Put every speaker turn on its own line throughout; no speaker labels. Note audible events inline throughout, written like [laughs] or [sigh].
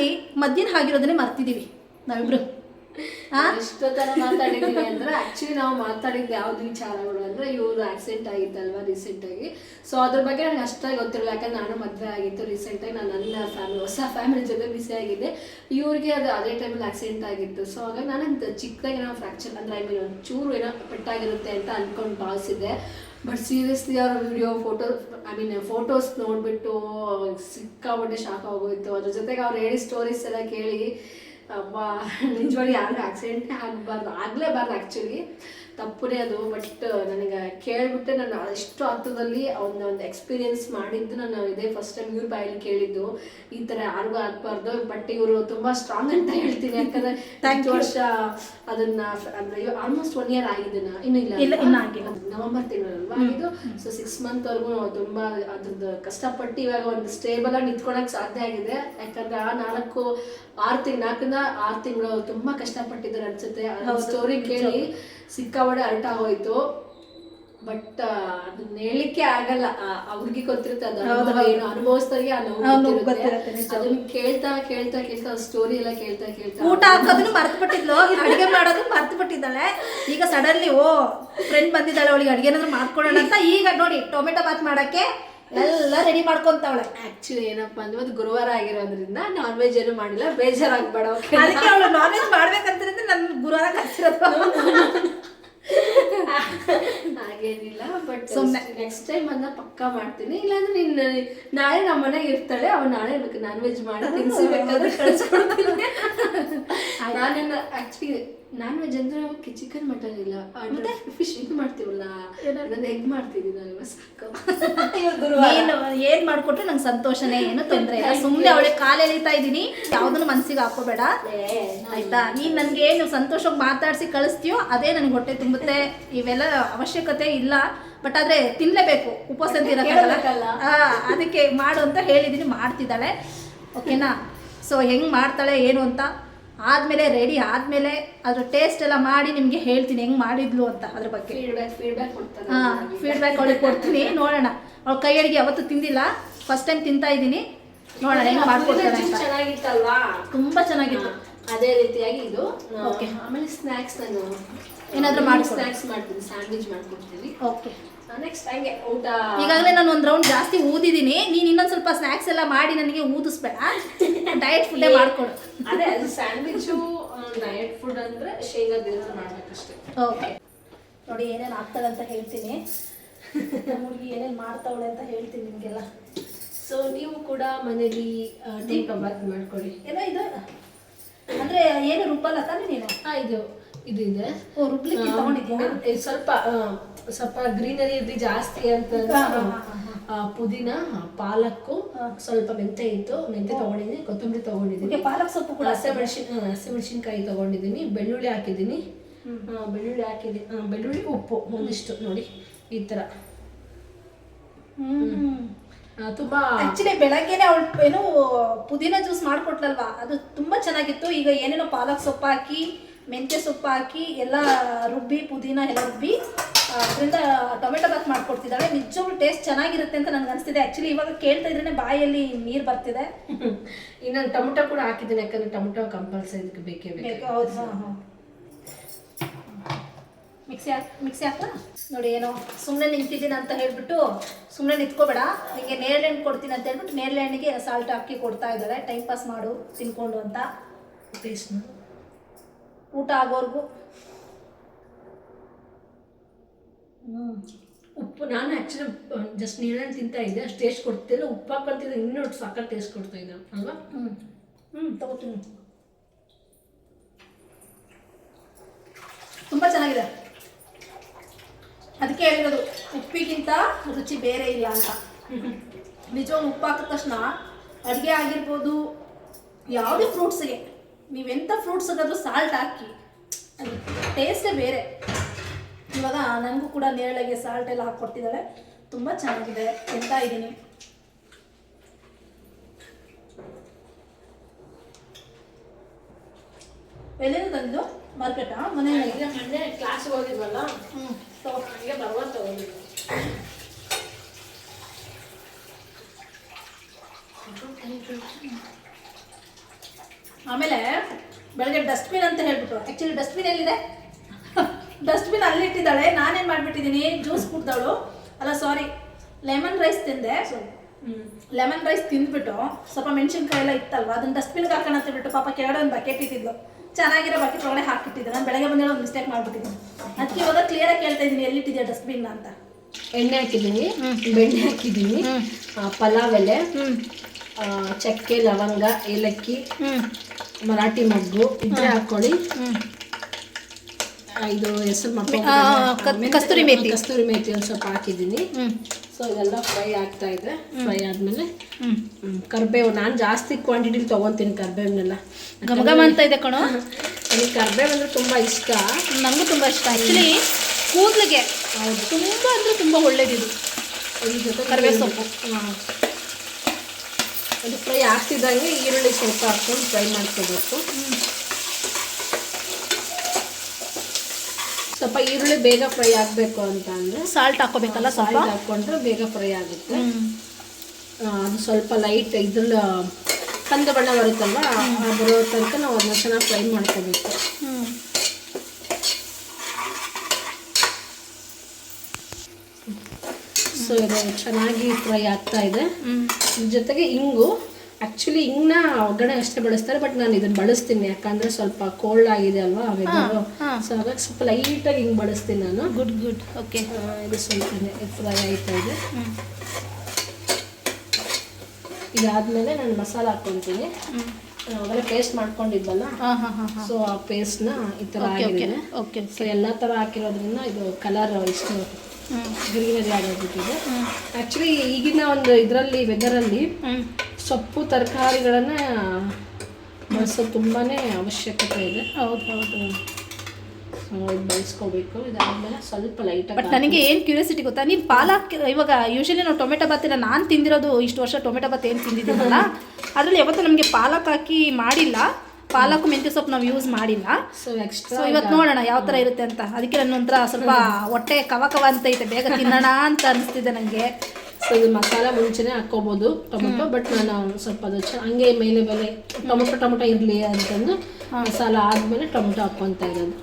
ಅದ್ರಲ್ಲಿ ಮಧ್ಯಾಹ್ನ ಆಗಿರೋದನ್ನೇ ಮರ್ತಿದೀವಿ ನಾವಿಬ್ರು. ಆ?
ಎಷ್ಟೊತ್ತರ ಅಂದ್ರೆ ಆಕ್ಚುಲಿ ನಾವು ಮಾತಾಡಿದ್ದು ಯಾವ್ದು ವಿಚಾರಗಳು ಅಂದ್ರೆ ಇವ್ರು ಆಕ್ಸಿಡೆಂಟ್ ಆಗಿತ್ತಲ್ವಾ ರೀಸೆಂಟ್ ಆಗಿ. ಸೊ ಅದ್ರ ಬಗ್ಗೆ ನನಗೆ ಅಷ್ಟಾಗಿ ಗೊತ್ತಿರಲಿಲ್ಲ ಯಾಕಂದ್ರೆ ನಾನು ಮದುವೆ ಆಗಿತ್ತು ರೀಸೆಂಟ್ ಆಗಿ ನಾನು ನನ್ನ ಫ್ಯಾಮಿಲಿ ಹೊಸ ಫ್ಯಾಮಿಲಿ ಜೊತೆ ಬಿಸಿ ಆಗಿದ್ದೆ. ಇವ್ರಿಗೆ ಅದು ಅದೇ ಟೈಮಲ್ಲಿ ಆಕ್ಸಿಡೆಂಟ್ ಆಗಿತ್ತು. ಸೊ ಹಾಗಾಗಿ ನಾನು ಚಿಕ್ಕದಾಗಿ ಏನೋ ಫ್ರಾಕ್ಚರ್ ಅಂದ್ರೆ ಐ ಮೀನ್ ಚೂರು ಏನೋ ಪೆಟ್ಟಾಗಿರುತ್ತೆ ಅಂತ ಅನ್ಕೊಂಡು ಭಾವಿಸಿದ್ದೆ. ಬಟ್ ಸೀರಿಯಸ್ಲಿ ಅವ್ರ video photo I mean photos ನೋಡ್ಬಿಟ್ಟು ಸಿಕ್ಕಾಪಟ್ಟೆ ಶಾಕ್ ಆಗೋಯ್ತು. ಅದ್ರ ಜೊತೆಗೆ ಅವ್ರು ಹೇಳಿ ಸ್ಟೋರೀಸ್ ಎಲ್ಲ ಕೇಳಿ, ಅಬ್ಬಾ ನಿಜವಾಗಿ ಯಾರಿಗೂ ಆಕ್ಸಿಡೆಂಟ್ ಆಗಬಾರ್ದು, ಆಗಲೇಬಾರ್ದು ಆ್ಯಕ್ಚುಲಿ ತಪ್ಪುನೇ ಅದು ಬಟ್ ನನಗೆ ಕೇಳಿಬಿಟ್ಟೆ ನಾನು ಅಷ್ಟು ಹತ್ತದಲ್ಲಿ ಅವ್ನ ಒಂದು ಎಕ್ಸ್ಪೀರಿಯನ್ಸ್ ಮಾಡಿದ್ದು ನಾನು ಇದೇ ಫಸ್ಟ್ ಟೈಮ್ ಇವ್ರ ಬಾಯಲ್ಲಿ ಕೇಳಿದ್ದು. ಈ ಥರ ಯಾರಿಗೂ ಆಗ್ಬಾರ್ದು ಬಟ್ ಇವರು ತುಂಬ ಸ್ಟ್ರಾಂಗ್ ಅಂತ ಹೇಳ್ತೀನಿ. ಯಾಕಂದ್ರೆ [laughs] ಇಷ್ಟು ವರ್ಷ ಅದನ್ನ ಅಂದ್ರೆ ಆಲ್ಮೋಸ್ಟ್ ಒನ್ ಇಯರ್ ಆಗಿದೆ ಇನ್ನೂ ಇಲ್ಲ. ನವೆಂಬರ್ ತಿಂಗಳಲ್ವಾ ಆಗಿದ್ದು ಸೊ ಸಿಕ್ಸ್ ಮಂತ್ ವರೆಗೂ ತುಂಬಾ ಅದ್ರದ್ದು ಕಷ್ಟಪಟ್ಟು ಇವಾಗ ಒಂದು ಸ್ಟೇಬಲ್ ಆಗಿ ನಿಂತ್ಕೊಳಕ್ ಸಾಧ್ಯ ಆಗಿದೆ. ಯಾಕಂದ್ರೆ ಆ ನಾಲ್ಕು ಆರು ತಿಂಗ್ ನಾಲ್ಕಿಂದ ಆರು ತಿಂಗಳು ತುಂಬಾ ಕಷ್ಟಪಟ್ಟಿದ್ದಾರೆ ಅನ್ಸುತ್ತೆ. ಸ್ಟೋರಿ ಕೇಳಿ ಸಿಕ್ಕಾಬಡೆ ಅರ್ಟ್ ಆಗೋಯ್ತು ಬಟ್ ಅದನ್ನ ಹೇಳಿಕ್ಕೆ ಆಗಲ್ಲ. ಅವ್ರಿಗೆ ಗೊತ್ತಿರುತ್ತೆ ಅದು ಏನು. ಅದನ್ನ ಕೇಳ್ತಾ ಕೇಳ್ತಾ ಕೇಳ್ತಾ ಸ್ಟೋರಿ ಎಲ್ಲ ಕೇಳ್ತಾ ಕೇಳ್ತಾ
ಊಟ ಹಾಕೋದನ್ನು ಮರ್ತು ಬಿಟ್ಟಿದ್ಲು ಅಡಿಗೆ ಮಾಡೋದು ಮರ್ತು ಬಿಟ್ಟಿದ್ದಾಳೆ ಈಗ ಸಡನ್ಲಿ ಓ ಫ್ರೆಂಡ್ ಬಂದಿದ್ದಾಳೆ ಅವಳಿಗೆ ಅಡಿಗೆ ಏನಾದ್ರು ಮಾಡ್ಕೊಳ್ಳೋಣ ಅಂತ. ಈಗ ನೋಡಿ ಟೊಮೆಟೊ ಬಾತ್ ಮಾಡಕ್ಕೆ ಎಲ್ಲ ರೆಡಿ ಮಾಡ್ಕೊಂತಾವಳೆ.
ಆಕ್ಚುಲಿ ಏನಪ್ಪ ಅಂದ್ರೆ ಅದು ಗುರುವಾರ ಆಗಿರೋದ್ರಿಂದ ನಾನ್ ವೆಜ್ ಏನು ಮಾಡಿಲ್ಲ ಬೇಜಾರಾಗ್ಬೇಡ?
ಅದಕ್ಕೆ ಅವಳು ನಾನ್ ವೆಜ್ ಮಾಡ್ಬೇಕಂತ ನನ್ನ ಗುರುವಾರ ಕರ್ಸಿರೋದು [laughs]
ಹಾಗೇನಿಲ್ಲ ಬಟ್
ಸುಮ್ನೆ.
ನೆಕ್ಸ್ಟ್ ಟೈಮ್ ಅದನ್ನ ಪಕ್ಕಾ ಮಾಡ್ತೀನಿ. ಇಲ್ಲಾಂದ್ರೆ ನಿನ್ನ ನಾಳೆ ನಮ್ಮ ಮನೆಗೆ ಇರ್ತಾಳೆ ಅವ ನಾಳೆ ನಾನ್ ವೆಜ್ ಮಾಡಿ ತಿನ್ಸಿ ಬೇಕಾದ್ರೆ ಕಳ್ಸ್ಕೊಡ್ತೀನಿ. ನಾನೆಲ್ಲ ಆಕ್ಚುಲಿ ನಾನ್ ವೆಜ್ ಅಂದ್ರೆ ಚಿಕನ್ ಮಟನ್ ಇಲ್ಲ. ಫಿಶ್ ಇದು ಮಾಡ್ತೀವಲ್ಲ? ನಾನು ಎಗ್ ಮಾಡ್ತಿದ್ದೀನಿ ಅಲ್ವಾ ಸಾಕು
ಏನು ಏನ್ ಮಾಡ್ಕೊಟ್ರೆ ನಂಗೆ ಸಂತೋಷನೇ ಏನು ತೊಂದರೆ ಇಲ್ಲ. ಸುಮ್ಮನೆ ಅವಳೆ ಕಾಲು ಎಳಿತಾ ಇದ್ದೀನಿ. ಯಾವ್ದನ್ನು ಮನ್ಸಿಗೆ ಹಾಕೋಬೇಡ. ಆಯ್ತಾ? ನೀನ್ ನನ್ಗೆ ಏನು ಸಂತೋಷವಾಗಿ ಮಾತಾಡ್ಸಿ ಕಳಿಸ್ತೀಯೋ ಅದೇ ನನಗೆ ಹೊಟ್ಟೆ ತುಂಬುತ್ತೆ. ಇವೆಲ್ಲ ಅವಶ್ಯಕತೆ ಇಲ್ಲ. ಬಟ್ ಆದ್ರೆ ತಿನ್ಲೇಬೇಕು. ಉಪವಾಸ ಅದಕ್ಕೆ ಮಾಡು ಅಂತ ಹೇಳಿದೀನಿ ಮಾಡ್ತಿದ್ದಾಳೆ. ಓಕೆನಾ? ಸೊ ಹೆಂಗ್ ಮಾಡ್ತಾಳೆ ಏನು ಅಂತ? ಆದ್ಮೇಲೆ ರೆಡಿ ಆದಮೇಲೆ ಅದ್ರ ಟೇಸ್ಟ್ ಎಲ್ಲ ಮಾಡಿ ನಿಮಗೆ ಹೇಳ್ತೀನಿ ಹೆಂಗ್ ಮಾಡಿದ್ಲು ಅಂತ ಅದ್ರ ಬಗ್ಗೆ. ಹಾಂ ಫೀಡ್ಬ್ಯಾಕ್ ಅವಳಿಗೆ ಕೊಡ್ತೀನಿ. ನೋಡೋಣ. ಅವ್ಳ ಕೈ ಅಡಿಗೆ ಯಾವತ್ತೂ ತಿಂದಿಲ್ಲ. ಫಸ್ಟ್ ಟೈಮ್ ತಿಂತಾ ಇದ್ದೀನಿ. ನೋಡೋಣ ಹೆಂಗ್
ಮಾಡ್ಕೊಡ್ತಾರೆ
ಅಂತ.
ಚೆನ್ನಾಗಿತ್ತಲ್ವಾ?
ತುಂಬಾ ಚೆನ್ನಾಗಿತ್ತು.
ಅದೇ ರೀತಿಯಾಗಿ ಇದು.
ಓಕೆ
ಆಮೇಲೆ ಸ್ನ್ಯಾಕ್ಸ್ ನಾನು
ಏನಾದರೂ ಮಾಡಿ
ಸ್ನ್ಯಾಕ್ಸ್ ಮಾಡ್ತೀನಿ ಸ್ಯಾಂಡ್ವಿಚ್ ಮಾಡ್ಕೊಡ್ತೀನಿ.
ಓಕೆ
ನೆಕ್ಸ್ಟ್ ಹಂಗೆ ಊಟ.
ಈಗಾಗಲೇ ನಾನು ಒಂದು ರೌಂಡ್ ಜಾಸ್ತಿ ಊದಿದ್ದೀನಿ ನೀನು ಇನ್ನೊಂದು ಸ್ವಲ್ಪ ಸ್ನ್ಯಾಕ್ಸ್ ಎಲ್ಲ ಮಾಡಿ ನನಗೆ ಊದಿಸ್ಬೇಡ. ಡಯಟ್ ಫುಡ್ಡೇ ಮಾಡ್ಕೊಡು.
ಅದೇ ಅದು ಸ್ಯಾಂಡ್ವಿಚು ಡಯಟ್ ಫುಡ್ ಅಂದರೆ ಮಾಡ್ಬೇಕು ಅಷ್ಟೇ
ಓಕೆ. ನೋಡಿ ಏನೇನು ಆಗ್ತದೆ ಅಂತ ಹೇಳ್ತೀನಿ. ನಮ್ಮ ಹುಡುಗಿ ಏನೇನು ಮಾಡ್ತಾವಳೆ ಅಂತ ಹೇಳ್ತೀನಿ ನಿಮಗೆಲ್ಲ.
ಸೊ ನೀವು ಕೂಡ ಮನೇಲಿ ಟೀ ಕಬಾತ್ ಮಾಡ್ಕೊಳ್ಳಿ.
ಏನೋ ಇದು? ಅಂದ್ರೆ ಏನು ರುಬ್ಬಲ್ಲ ತಾನೇ ನೀನು?
ಹಾಂ ಇದು ಇದು ಇದೆ.
ಓ ರುಬ್ಲಿಕ್ಕೆ
ಆ,
ತಗೊಂಡಿದ್ಯಾ?
ಸ್ವಲ್ಪ ಸ್ವಲ್ಪ ಗ್ರೀನರಿ ಇರ್ಲಿ ಜಾಸ್ತಿ ಅಂತ ಪುದೀನ ಪಾಲಕ್ಕು ಸ್ವಲ್ಪ ಮೆಂತೆ ಇತ್ತು. ಮೆಂತೆ ತಗೊಂಡಿದ್ದೀನಿ ಕೊತ್ತಂಬರಿ ತಗೊಂಡಿದ್ದೀನಿ.
ಪಾಲಕ್ ಸೊಪ್ಪು ಕೂಡ
ಹಸಿಮೆಣಸಿನ ಹಸಿಮೆಣಸಿನ್ಕಾಯಿ ತಗೊಂಡಿದ್ದೀನಿ. ಬೆಳ್ಳುಳ್ಳಿ ಹಾಕಿದ್ದೀನಿ. ಬೆಳ್ಳುಳ್ಳಿ ಹಾಕಿದ್ದೀನಿ ಬೆಳ್ಳುಳ್ಳಿ ಉಪ್ಪು ಒಂದಿಷ್ಟು ನೋಡಿ ಈ ಥರ. ತುಂಬಾ
ಆಕ್ಚುಲಿ ಬೆಳಗ್ಗೆನೆ ಅವಳು ಏನೋ ಪುದೀನ ಜ್ಯೂಸ್ ಮಾಡ್ಕೊಟ್ಲಲ್ವಾ? ಅದು ತುಂಬಾ ಚೆನ್ನಾಗಿತ್ತು. ಈಗ ಏನೇನೋ ಪಾಲಕ್ ಸೊಪ್ಪು ಹಾಕಿ ಮೆಂತ್ಯ ಸೊಪ್ಪು ಹಾಕಿ ಎಲ್ಲ ರುಬ್ಬಿ ಪುದೀನ ಎಲ್ಲ ರುಬ್ಬಿ ಅದರಿಂದ ಟೊಮೆಟೊ ಬಾತ್ ಮಾಡ್ಕೊಡ್ತಿದ್ದಾಳೆ. ನಿಜವಾಗ್ಲೂ ಟೇಸ್ಟ್ ಚೆನ್ನಾಗಿರುತ್ತೆ ಅಂತ ನನಗೆ ಅನಿಸ್ತಿದೆ. ಆ್ಯಕ್ಚುಲಿ ಇವಾಗ ಕೇಳ್ತಾ ಇದ್ರೇ ಬಾಯಲ್ಲಿ ನೀರು ಬರ್ತಿದೆ. [laughs]
ಇನ್ನೊಂದು ಟೊಮೆಟೊ ಕೂಡ ಹಾಕಿದ್ದೀನಿ ಯಾಕಂದ್ರೆ ಟೊಮೆಟೊ ಕಂಪಲ್ಸರಿ ಇದಕ್ಕೆ ಬೇಕೇ ಬೇಕು.
ಹೌದು ಹಾಂ ಹಾಂ. ಮಿಕ್ಸಿ ಹಾಕಿ ಮಿಕ್ಸಿ ಹಾಕ್ತಾ ನೋಡಿ ಏನೋ ಸುಮ್ಮನೆ ನಿಂತಿದ್ದೀನಿ ಅಂತ ಹೇಳ್ಬಿಟ್ಟು ಸುಮ್ಮನೆ ನಿಂತ್ಕೋಬೇಡ. ನಿಮಗೆ ನೇರಳೆ ಹಣ್ಣು ಕೊಡ್ತೀನಿ ಅಂತ ಹೇಳ್ಬಿಟ್ಟು ನೇರಳೆ ಹಣ್ಣಿಗೆ ಸಾಲ್ಟ್ ಹಾಕಿ ಕೊಡ್ತಾ ಇದ್ದಾರೆ. ಟೈಮ್ ಪಾಸ್ ಮಾಡು ತಿನ್ಕೊಂಡು ಅಂತ.
ಟೇಸ್ಟ್
ಊಟ ಆಗೋರ್ಗು
ಉಪ್ಪು ನಾನು ಆ್ಯಕ್ಚುಲಿ ಜಸ್ಟ್ ನೀರನ್ನು ತಿಂತಾ ಇದ್ದೆ ಅಷ್ಟು ಟೇಸ್ಟ್ ಕೊಡ್ತಿಲ್ಲ ಉಪ್ಪು ಹಾಕೊಂತಿದ್ದೆ ಇನ್ನೂ ಸಾಕಾಗಿ ಟೇಸ್ಟ್ ಕೊಡ್ತಾ ಇದ್ದೆ ಅಲ್ವಾ?
ಹ್ಞೂ ಹ್ಞೂ ತಗೋತೀನಿ. ತುಂಬ ಚೆನ್ನಾಗಿದೆ. ಅದಕ್ಕೆ ಹೇಳಿರೋದು ಉಪ್ಪಿಗಿಂತ ರುಚಿ ಬೇರೆ ಇಲ್ಲ ಅಂತ. ನಿಜವಾಗ ಉಪ್ಪು ಹಾಕಿದ ತಕ್ಷಣ ಅಡುಗೆ ಆಗಿರ್ಬೋದು ಯಾವುದೇ ಫ್ರೂಟ್ಸ್ಗೆ ನೀವೆಂಥ ಫ್ರೂಟ್ಸ್ಗಾದ್ರೂ ಸಾಲ್ಟ್ ಹಾಕಿ ಅದು ಟೇಸ್ಟೇ ಬೇರೆ. ಇವಾಗ ನನಗೂ ಕೂಡ ನೇರಳೆಗೆ ಸಾಲ್ಟ್ ಎಲ್ಲ ಹಾಕ್ಕೊಡ್ತಿದ್ದಾಳೆ ತುಂಬ ಚೆನ್ನಾಗಿದೆ. ತಿಂತಾ ಇದ್ದೀನಿ? ಎಲ್ಲಿಂದ ತಂದಿದ್ದು? ಮಾರ್ಕೆಟಾ
ಮನೆ ಮೊನ್ನೆ ಕ್ಲಾಸ್ ಹೋಗಿದ್ವಲ್ಲ?
ಹ್ಞೂ
ಹಂಗೆ ಬರುವ ತಗೊಂಡಿದ್ವಿ
ಆಮೇಲೆ ಬೆಳಗ್ಗೆ ಡಸ್ಟ್ಬಿನ್ ಅಂತ ಹೇಳ್ಬಿಟ್ಟು ಆ್ಯಕ್ಚುಲಿ ಡಸ್ಟ್ಬಿನ್ ಎಲ್ಲಿದೆ? ಡಸ್ಟ್ಬಿನ್ ಅಲ್ಲಿ ಇಟ್ಟಿದ್ದಾಳೆ. ನಾನೇನು ಮಾಡಿಬಿಟ್ಟಿದ್ದೀನಿ? ಜ್ಯೂಸ್ ಕುಡ್ದಾಳು ಅಲ್ಲ ಸಾರಿ ಲೆಮನ್ ರೈಸ್ ತಿಂದೆ. ಲೆಮನ್ ರೈಸ್ ತಿಂದ್ಬಿಟ್ಟು ಸ್ವಲ್ಪ ಮೆಣಸಿನ್ಕಾಯಿ ಎಲ್ಲ ಇತ್ತಲ್ವಾ? ಅದನ್ನ ಡಸ್ಟ್ಬಿನ್ಗೆ ಹಾಕೋಣ ಅಂತ ಬಿಟ್ಟು ಪಾಪ ಕೆಳಗಡೆ ಒಂದು ಬಕೆಟ್ ಇಟ್ಟಿದ್ಲು. ಚೆನ್ನಾಗಿರೋ ಬಕೆಟ್ ಒಳಗಡೆ ಹಾಕಿಟ್ಟಿದ್ದೆ. ನಾನು ಬೆಳಗ್ಗೆ ಬಂದೇಳಿ ಒಂದು ಮಿಸ್ಟೇಕ್ ಮಾಡ್ಬಿಟ್ಟಿದ್ದೀನಿ. ಅದಕ್ಕೆ ಇವಾಗ ಕ್ಲಿಯರಾಗಿ ಕೇಳ್ತಾ ಇದ್ದೀನಿ ಎಲ್ಲಿಟ್ಟಿದ್ಯಾ ಡಸ್ಟ್ಬಿನ್ ಅಂತ.
ಎಣ್ಣೆ ಹಾಕಿದ್ದೀನಿ. ಬೆಣ್ಣೆ ಹಾಕಿದ್ದೀನಿ. ಪಲಾವ್ ಎಲೆ. ಚಕ್ಕೆ ಲವಂಗ ಏಲಕ್ಕಿ ಮರಾಠಿ ಮಗ್ಗು ಇದ್ರೆ ಹಾಕೊಳ್ಳಿ. ಇದು ಹೆಸರು
ಮಕ್ಕಳು ಕಸ್ತೂರಿ ಮೇತಿ.
ಕಸ್ತೂರಿ ಮೇತಿ ಒಂದು ಸ್ವಲ್ಪ ಹಾಕಿದ್ದೀನಿ. ಸೊ ಇದೆಲ್ಲ ಫ್ರೈ ಆಗ್ತಾ ಇದೆ. ಫ್ರೈ ಆದಮೇಲೆ ಕರ್ಬೇವು ನಾನು ಜಾಸ್ತಿ ಕ್ವಾಂಟಿಟಿಲಿ ತೊಗೊತೀನಿ ಕರ್ಬೇವನ್ನೆಲ್ಲ
ಘಮ ಅಂತ ಇದೆ ಕಣೋ.
ನನಗೆ ಕರ್ಬೇವು ಅಂದರೆ ತುಂಬ ಇಷ್ಟ.
ನನಗೂ ತುಂಬ ಇಷ್ಟ. ಆ್ಯಕ್ಚುಲಿ ಕೂದಲಿಗೆ ಹೌದು. ತುಂಬ ಅಂದರೆ ತುಂಬ ಒಳ್ಳೇದಿದು.
ಜೊತೆ
ಕರಿಬೇವು ಸೊಪ್ಪು.
ಅದು ಫ್ರೈ ಆಗ್ತಿದ್ದಂಗೆ ಈರುಳ್ಳಿ ಸ್ವಲ್ಪ ಹಾಕ್ಕೊಂಡು ಫ್ರೈ ಮಾಡ್ಕೋಬೇಕು. ಸ್ವಲ್ಪ ಈರುಳ್ಳಿ ಬೇಗ ಫ್ರೈ ಆಗಬೇಕು ಅಂತ ಅಂದರೆ
ಸಾಲ್ಟ್ ಹಾಕೋಬೇಕಲ್ಲ ಸ್ವಲ್ಪ?
ಸಾಲ್ಟ್ ಹಾಕ್ಕೊಂಡ್ರೆ ಬೇಗ ಫ್ರೈ ಆಗುತ್ತೆ. ಅದು ಸ್ವಲ್ಪ ಲೈಟ್ ಇದ್ರಲ್ಲಿ ಕಂದ ಬಣ್ಣ ಬರುತ್ತಲ್ಲ ಬರೋ ತನಕ ನಾವು ಅದನ್ನ ಚೆನ್ನಾಗಿ ಫ್ರೈ ಮಾಡ್ಕೋಬೇಕು. ಸೊ ಇದು ಚೆನ್ನಾಗಿ ಫ್ರೈ ಆಗ್ತಾ ಇದೆ. ಜೊತೆಗೆ ಇಂಗು. ಆ್ಯಕ್ಚುಲಿ ಇನ್ನ ಒಗ್ಗರಣೆ ಅಷ್ಟೇ ಬಳಸ್ತಾರೆ ಬಟ್ ನಾನು ಇದನ್ನ ಬಳಸ್ತೀನಿ. ಯಾಕಂದ್ರೆ ಸ್ವಲ್ಪ ಕೋಲ್ಡ್ ಆಗಿದೆ ಅಲ್ವಾ ವೆದರು ಸೊ ಹಾಗಾಗಿ ಸ್ವಲ್ಪ ಲೈಟಾಗಿ ಹಿಂಗೆ ಬಳಸ್ತೀನಿ ನಾನು.
ಗುಡ್ ಗುಡ್ ಓಕೆ
ಇದು ಸ್ವಲ್ಪ ಫ್ರೈ ಆಯ್ತಾ ಇದೆ? ಇದಾದ್ಮೇಲೆ ನಾನು ಮಸಾಲ ಹಾಕ್ಕೊತೀನಿ. ಅವೆಲ್ಲ ಪೇಸ್ಟ್ ಮಾಡ್ಕೊಂಡಿದ್ವಲ್ಲ ಸೊ ಆ ಪೇಸ್ಟ್ನ ಈ ಥರ
ಓಕೆ ಓಕೆ
ಸೊ ಎಲ್ಲ ಥರ ಹಾಕಿರೋದ್ರಿಂದ ಇದು ಕಲರ್ ಇಷ್ಟು ಗ್ರೀನರಿ ಆಗೋಗ್ಬಿಟ್ಟಿದೆ. ಆ್ಯಕ್ಚುಲಿ ಈಗಿನ ಒಂದು ಇದರಲ್ಲಿ ವೆದರಲ್ಲಿ ಸೊಪ್ಪು ತರಕಾರಿಗಳನ್ನ ಬಳಸೋ ತುಂಬಾ ಅವಶ್ಯಕತೆ ಇದೆ.
ಹೌದು ಹೌದು.
ಬಳಸ್ಕೋಬೇಕು. ಇದಾದ್ಮೇಲೆ ಸ್ವಲ್ಪ
ಬಟ್ ನನಗೆ ಏನು ಕ್ಯೂರಿಯಾಸಿಟಿ ಗೊತ್ತಾ? ನೀವು ಪಾಲಕ್ ಇವಾಗ ಯೂಶಲಿ ನಾವು ಟೊಮೆಟೊ ಬಾತಿನ ನಾನು ತಿಂದಿರೋದು ಇಷ್ಟು ವರ್ಷ ಟೊಮೆಟೊ ಬಾತ್ ಏನು ತಿಂದಿದ್ದೀನಲ್ಲ ಅದರಲ್ಲಿ ಯಾವತ್ತೂ ನಮಗೆ ಪಾಲಕ್ ಹಾಕಿ ಮಾಡಿಲ್ಲ. ಪಾಲಕ್ ಮೆಂತ್ಯ ಸೊಪ್ಪು ನಾವು ಯೂಸ್ ಮಾಡಿಲ್ಲ.
ಸೊ ಎಕ್ಸ್ಟ್ರಾ
ಸೊ ಇವತ್ತು ನೋಡೋಣ ಯಾವ ಥರ ಇರುತ್ತೆ ಅಂತ. ಅದಕ್ಕೆ ನನ್ನ ಒಂಥರ ಸ್ವಲ್ಪ ಹೊಟ್ಟೆ ಕವ ಕವ ಅಂತ ಐತೆ. ಬೇಗ ತಿನ್ನೋಣ ಅಂತ ಅನಿಸ್ತಿದೆ ನನಗೆ
ಸೊ ಇದು ಮಸಾಲೆ ಮುಂಚೆನೇ ಹಾಕ್ಕೋಬೋದು ಟೊಮೆಟೊ ಬಟ್ ನಾನು ಸ್ವಲ್ಪ ಅದು ಹಂಗೆ ಮೇಲೆ ಬೇರೆ ಟೊಮೊಟೊ ಟೊಮೆಟೊ ಇರಲಿ ಅಂತಂದು ಮಸಾಲ ಆದ್ಮೇಲೆ ಟೊಮೆಟೊ ಹಾಕೊಂತ ಇರೋದು.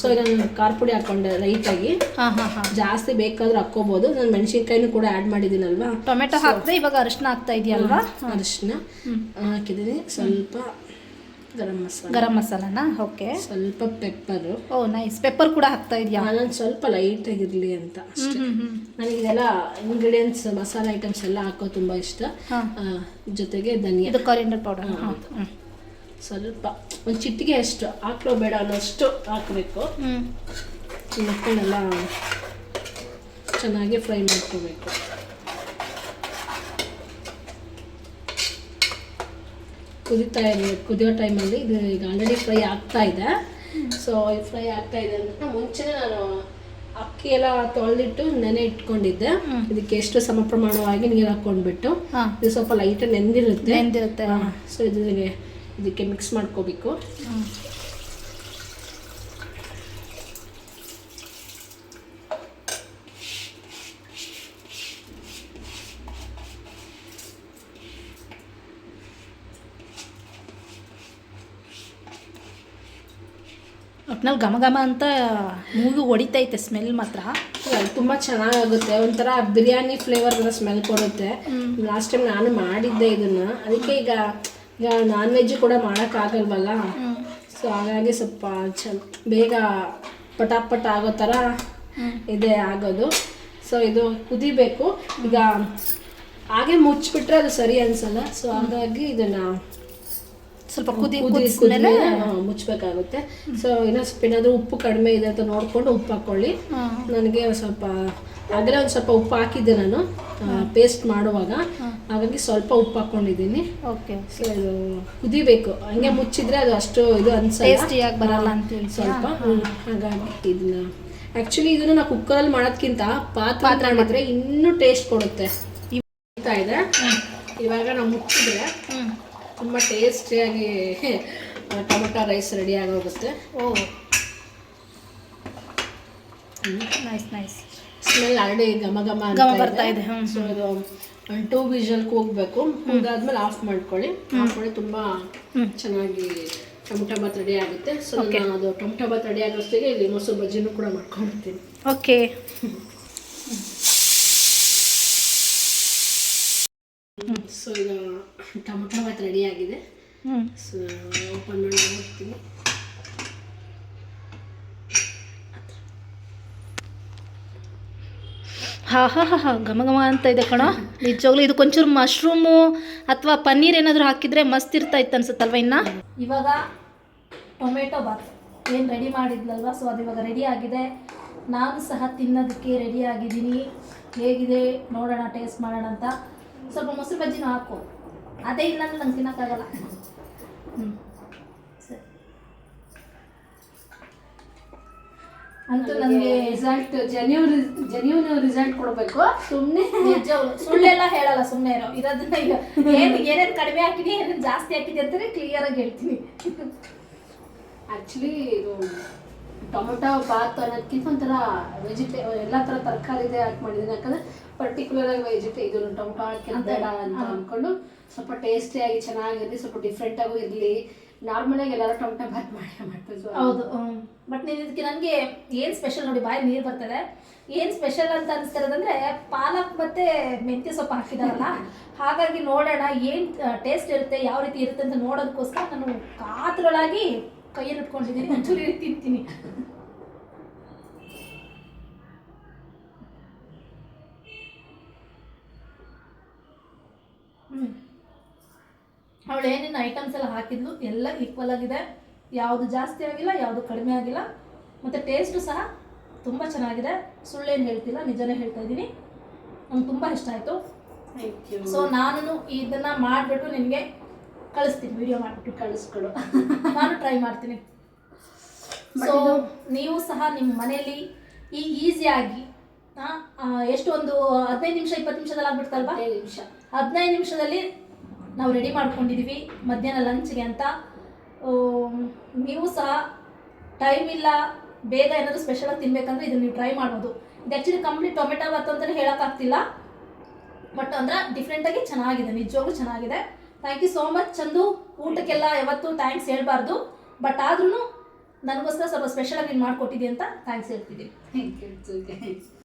ಸೊ ನಾನು ಖಾರ ಪುಡಿ
ಹಾಕೊಂಡೆ ಲೈಟ್ ಆಗಿ.
ಜಾಸ್ತಿ ಬೇಕಾದ್ರೂ ಹಾಕ್ಕೋಬೋದು. ನಾನು ಮೆಣಸಿನ್ಕಾಯಿನೂ ಕೂಡ ಆ್ಯಡ್ ಮಾಡಿದ್ದೀನಲ್ವಾ?
ಟೊಮೆಟೊ ಹಾಕ್ತಾ ಇವಾಗ ಅರಿಶಿನ ಹಾಕ್ತಾ ಇದೆಯಲ್ವಾ?
ಅರಿಶಿನ ಹಾಕಿದ್ದೀನಿ. ಸ್ವಲ್ಪ ಗರಂ ಮಸಾಲ.
ಗರಂ ಮಸಾಲನಾ? ಓಕೆ.
ಸ್ವಲ್ಪ ಪೆಪ್ಪರು.
ಓ ನೈಸ್. ಪೆಪ್ಪರ್ ಕೂಡ ಹಾಕ್ತಾ ಇದೆಯಾ?
ನಾನು ಸ್ವಲ್ಪ ಲೈಟ್
ಆಗಿರಲಿ ಅಂತ.
ನನಗೆ ಇದೆಲ್ಲ ಇಂಗ್ರೀಡಿಯೆಂಟ್ಸ್ ಮಸಾಲ ಐಟಮ್ಸ್ ಎಲ್ಲ ಹಾಕೋ ತುಂಬ ಇಷ್ಟ. ಜೊತೆಗೆ ಧನಿಯಾ.
ಇದು ಕೊರಿಯಂಡರ್ ಪೌಡರ್
ಸ್ವಲ್ಪ. ಒಂದು ಚಿಟ್ಟಿಗೆ ಅಷ್ಟು. ಹಾಕ್ಲೋ ಬೇಡ ಅನ್ನೋಷ್ಟು ಹಾಕಬೇಕು.
ಹ್ಞೂ
ಮಕ್ಕಳೆಲ್ಲ ಚೆನ್ನಾಗಿ ಫ್ರೈ ಮಾಡ್ಕೋಬೇಕು. ಕುದಿತಾ ಇದೆ ಕುದಿಯೋ ಟೈಮಲ್ಲಿ ಇದು ಈಗ ಆಲ್ರೆಡಿ ಫ್ರೈ ಆಗ್ತಾ ಇದೆ. ಸೊ ಫ್ರೈ ಆಗ್ತಾ ಇದೆ ಅಂತ ಮುಂಚೆನೇ ನಾನು ಅಕ್ಕಿ ಎಲ್ಲ ತೊಳೆದಿಟ್ಟು ನೆನೆ ಇಟ್ಕೊಂಡಿದ್ದೆ. ಇದಕ್ಕೆ ಎಷ್ಟು ಸಮ ಪ್ರಮಾಣವಾಗಿ ನೀರು
ಹಾಕೊಂಡ್ಬಿಟ್ಟು
ಇದು ಸ್ವಲ್ಪ ಲೈಟ್ ನೆಂದಿರುತ್ತೆ.
ನೆಂದಿರುತ್ತೆ.
ಸೊ ಇದಕ್ಕೆ ಮಿಕ್ಸ್ ಮಾಡ್ಕೋಬೇಕು.
ಒಟ್ನಲ್ಲಿ ಘಮ ಘಮ ಅಂತ ಮೂಗು ಹೊಡಿತೈತೆ ಸ್ಮೆಲ್ ಮಾತ್ರ.
ತುಂಬಾ ಚೆನ್ನಾಗಾಗುತ್ತೆ. ಒಂಥರ ಬಿರಿಯಾನಿ ಫ್ಲೇವರ್ ಥರ ಸ್ಮೆಲ್ ಕೊಡುತ್ತೆ. ಲಾಸ್ಟ್ ಟೈಮ್ ನಾನು ಮಾಡಿದ್ದೆ ಇದನ್ನ. ಅದಕ್ಕೆ ಈಗ ಈಗ ನಾನ್ ವೆಜ್ ಕೂಡ ಮಾಡೋಕ್ಕಾಗಲ್ವಲ್ಲ? ಸೊ ಹಾಗಾಗಿ ಸ್ವಲ್ಪ ಚ ಬೇಗ ಪಟಾಪಟ ಆಗೋ ಥರ ಇದೆ ಆಗೋದು. ಸೊ ಇದು ಕುದಿಬೇಕು. ಈಗ ಹಾಗೆ ಮುಚ್ಚಿಬಿಟ್ರೆ ಅದು ಸರಿ ಅನ್ಸಲ್ಲ. ಸೊ ಹಾಗಾಗಿ ಇದನ್ನ
ಸ್ವಲ್ಪ ಕುದಿ
ಕುದಿ
ಕುದಿಸ್ಮೇಲೆ
ಮುಚ್ಬೇಕಾಗುತ್ತೆ. ಸೊ ಇನ್ನೂ ಸ್ವಲ್ಪ ಏನಾದರೂ ಉಪ್ಪು ಕಡಿಮೆ ಇದೆ ಅಂತ ನೋಡ್ಕೊಂಡು ಉಪ್ಪು ಹಾಕ್ಕೊಳ್ಳಿ ನನಗೆ ಸ್ವಲ್ಪ ಆಗಲೇ ಒಂದು ಸ್ವಲ್ಪ ಉಪ್ಪು ಹಾಕಿದ್ದೆ ನಾನು. ಪೇಸ್ಟ್ ಮಾಡುವಾಗ. ಹಾಗಾಗಿ ಸ್ವಲ್ಪ ಉಪ್ಪು ಹಾಕೊಂಡಿದ್ದೀನಿ.
ಓಕೆ
ಸೊ ಇದು ಕುದಿಬೇಕು. ಹಂಗೆ ಮುಚ್ಚಿದ್ರೆ ಅದು ಅಷ್ಟು ಇದು ಅನ್ಸಲ್ಲ.
ಬರಲ್ಲ ಅಂತ ಹೇಳಿ
ಸ್ವಲ್ಪ. ಹಾಗಾಗಿ ಇದನ್ನ. ಆ್ಯಕ್ಚುಲಿ ಇದನ್ನು ನಾವು ಕುಕ್ಕರಲ್ಲಿ ಮಾಡೋದ್ಕಿಂತ ಪಾತ್ರ ಮಾಡಿದ್ರೆ ಇನ್ನೂ ಟೇಸ್ಟ್ ಕೊಡುತ್ತೆ. ಇದೆ. ಇವಾಗ ನಾವು ಮುಚ್ಚಿದ್ರೆ ತುಂಬ ಟೇಸ್ಟಿಯಾಗಿ [laughs] ಟೊಮೆಟೊ ರೈಸ್ ರೆಡಿ ಆಗೋಗುತ್ತೆ.
Oh. Nice nice
smell already ಘಮ ಘಮ
ಘಮ ಬರ್ತಾ ಇದೆ,
ಸೊ ಇದು ಒಂದು ಟೂ ವಿಷಲ್ ಕೂಗಬೇಕು ಕೂಗಾದ್ಮೇಲೆ ಆಫ್ ಮಾಡ್ಕೊಳ್ಳಿ. ಮಾಡ್ಕೊಳ್ಳಿ ತುಂಬ ಚೆನ್ನಾಗಿ ಟೊಮಟೊ ಬಾತ್ ರೆಡಿ ಆಗುತ್ತೆ. ಸೊ ನಾನು ಅದು ಟೊಮಟೊ ಬಾತ್ ರೆಡಿ ಆಗೋಷ್ಟಿಗೆ ಇಲ್ಲಿ ಮೊಸರು ಬಜ್ಜಿನೂ ಕೂಡ ಮಾಡ್ಕೊಂಡಿರ್ತೀನಿ
ಓಕೆ [laughs]
ಸೊ ಇದು ಟೊಮೊಟೊ ಬಾತ್ ರೆಡಿ ಆಗಿದೆ. ಸೊ ಓಪನ್ ಮಾಡಿ ನೋಡ್ತೀನಿ.
ಹಾ ಹಾ ಹಾ ಹಾ ಘಮ ಘಮ ಅಂತ ಇದೆ ಕಣೋ. ನಿಜವಾಗ್ಲೂ ಇದು ಕೊಂಚೂರು ಮಶ್ರೂಮು ಅಥವಾ ಪನ್ನೀರ್ ಏನಾದರೂ ಹಾಕಿದ್ರೆ ಮಸ್ತ್ ಇರ್ತಾ ಇತ್ತು ಅನ್ಸುತ್ತಲ್ವ ಇನ್ನ? ಇವಾಗ ಟೊಮೆಟೊ ಬಾತ್ ಏನು ರೆಡಿ ಮಾಡಿದ್ಲಲ್ವ ಸೊ ಅದು ಇವಾಗ ರೆಡಿ ಆಗಿದೆ. ನಾನು ಸಹ ತಿನ್ನೋದಕ್ಕೆ ರೆಡಿ ಆಗಿದ್ದೀನಿ. ಹೇಗಿದೆ? ನೋಡೋಣ ಟೇಸ್ಟ್ ಮಾಡೋಣ ಅಂತ. ಸ್ವಲ್ಪ ಮೊಸರು ಬಜ್ಜಿನೂ ಹಾಕು. ಅದೇ ಇಲ್ಲ ಅಂದ್ರೆ ನಂಗೆ ತಿನ್ನೋಕ್ಕಾಗಲ್ಲ. ಹ್ಞೂ ಸರಿ. ಅಂತೂ ನನಗೆ
ರಿಸಲ್ಟ್ ಜೆನ್ಯೂನ್ ಜೆನ್ಯೂನ್ ರಿಸಲ್ಟ್ ಕೊಡಬೇಕು. ಸುಮ್ಮನೆ
ಸುಳ್ಳೆಲ್ಲ ಹೇಳಲ್ಲ ಸುಮ್ಮನೆ ಇರೋ. ಇರೋದನ್ನ ಈಗ ಏನು ಏನೇನು ಕಡಿಮೆ ಹಾಕಿದೆ ಏನೇನು ಜಾಸ್ತಿ ಹಾಕಿದೆ ಅಂತಲೇ ಕ್ಲಿಯರ್ ಆಗಿ ಹೇಳ್ತೀನಿ. [laughs]
ಆ್ಯಕ್ಚುಲಿ ಇದು ಟೊಮೊಟೊ ಬಾತ್ ಅನ್ನೋದಕ್ಕಿಂತ ಒಂಥರ ವೆಜಿಟೇ ಎಲ್ಲ ಥರ ತರಕಾರಿದೆ ಹಾಕಿ ಮಾಡಿದ್ದೀನಿ. ಯಾಕಂದರೆ ಪರ್ಟಿಕ್ಯುಲರ್ ಆಗಿ ವೆಜಿಟೇ ಇದು ಟೊಮೊಟೊ ಹಾಕಿ ಬೇಡ ಅಂತ ಅಂದ್ಕೊಂಡು ಸ್ವಲ್ಪ ಟೇಸ್ಟಿಯಾಗಿ ಚೆನ್ನಾಗಿರಲಿ ಸ್ವಲ್ಪ ಡಿಫ್ರೆಂಟಾಗೂ ಇರಲಿ. ನಾರ್ಮಲಾಗಿ ಎಲ್ಲರೂ ಟೊಮೊಟೊ ಬಾತ್ ಮಾಡಿ ಮಾಡ್ತೀವಿ ಸೊ
ಹೌದು ಬಟ್ ನೀನು ಇದಕ್ಕೆ ನನಗೆ ಏನು ಸ್ಪೆಷಲ್ ನೋಡಿ ಬಾಯಿ ನೀರು ಬರ್ತದೆ. ಏನು ಸ್ಪೆಷಲ್ ಅಂತ ಅನಿಸ್ತಿರೋದಂದ್ರೆ ಪಾಲಕ್ ಮತ್ತೆ ಮೆಂತ್ಯ ಸೊಪ್ಪು ಹಾಕಿದಾರಲ್ಲ ಹಾಗಾಗಿ ನೋಡೋಣ ಏನು ಟೇಸ್ಟ್ ಇರುತ್ತೆ ಯಾವ ರೀತಿ ಇರುತ್ತೆ ಅಂತ ನೋಡೋದಕ್ಕೋಸ್ಕರ ನಾನು ಕಾತ್ರೊಳಗಾಗಿ ಕೈಯಲ್ಲಿ ಇಟ್ಕೊಂಡಿದ್ದೀನಿ ಒಂಚೂರು ತಿಂತೀನಿ ಅವಳು ಏನೇನು ಐಟಮ್ಸ್ ಎಲ್ಲ ಹಾಕಿದ್ಲು ಎಲ್ಲ ಈಕ್ವಲ್ ಆಗಿದೆ. ಯಾವುದು ಜಾಸ್ತಿ ಆಗಿಲ್ಲ ಯಾವುದು ಕಡಿಮೆ ಆಗಿಲ್ಲ. ಮತ್ತು ಟೇಸ್ಟು ಸಹ ತುಂಬ ಚೆನ್ನಾಗಿದೆ. ಸುಳ್ಳೇನು ಹೇಳ್ತಿಲ್ಲ ನಿಜನೇ ಹೇಳ್ತಾ ಇದ್ದೀನಿ. ನಂಗೆ ತುಂಬ ಇಷ್ಟ ಆಯಿತು. ಸೊ ನಾನು ಇದನ್ನು ಮಾಡಿಬಿಟ್ಟು ನಿಮಗೆ ಕಳಿಸ್ತೀನಿ ವಿಡಿಯೋ ಮಾಡಿಬಿಟ್ಟು
ಕಳಿಸ್ಕೊಡು.
ನಾನು ಟ್ರೈ ಮಾಡ್ತೀನಿ. ಸೊ ನೀವು ಸಹ ನಿಮ್ಮ ಮನೆಯಲ್ಲಿ ಈಗ ಈಸಿಯಾಗಿ ಎಷ್ಟು ಒಂದು ಹದಿನೈದು ನಿಮಿಷ ಇಪ್ಪತ್ತು ನಿಮಿಷದಲ್ಲಿ ಆಗ್ಬಿಡ್ತಲ್ವಾ?
ಹದಿನೈದು ನಿಮಿಷ.
ಹದಿನೈದು ನಿಮಿಷದಲ್ಲಿ ನಾವು ರೆಡಿ ಮಾಡ್ಕೊಂಡಿದ್ದೀವಿ ಮಧ್ಯಾಹ್ನ ಲಂಚ್ಗೆ ಅಂತ. ನೀವು ಸಹ ಟೈಮ್ ಇಲ್ಲ ಬೇಗ ಏನಾದರೂ ಸ್ಪೆಷಲಾಗಿ ತಿನ್ಬೇಕಂದ್ರೆ ಇದನ್ನು ನೀವು ಟ್ರೈ ಮಾಡ್ಬೋದು. ಇದು ಆ್ಯಕ್ಚುಲಿ ಕಂಪ್ಲೀಟ್ ಟೊಮೆಟೊ ಬಾತ್ ಅಂತಲೇ ಹೇಳೋಕ್ಕಾಗ್ತಿಲ್ಲ. ಬಟ್ ಅಂದ್ರೆ ಡಿಫ್ರೆಂಟಾಗಿ ಚೆನ್ನಾಗಿದೆ ನಿಜವಾಗ್ಲೂ ಚೆನ್ನಾಗಿದೆ. Thank you so much Chandu ಊಟಕ್ಕೆಲ್ಲ ಯಾವತ್ತೂ ಥ್ಯಾಂಕ್ಸ್ ಹೇಳಬಾರ್ದು. ಬಟ್ ಆದ್ರೂ ನನಗೋಸ್ಕರ ಸ್ವಲ್ಪ ಸ್ಪೆಷಲಾಗಿ ನೀನು ಮಾಡಿಕೊಟ್ಟಿದ್ದೆ ಅಂತ ಥ್ಯಾಂಕ್ಸ್ ಹೇಳ್ತಿದ್ದೀನಿ
ಥ್ಯಾಂಕ್ ಯು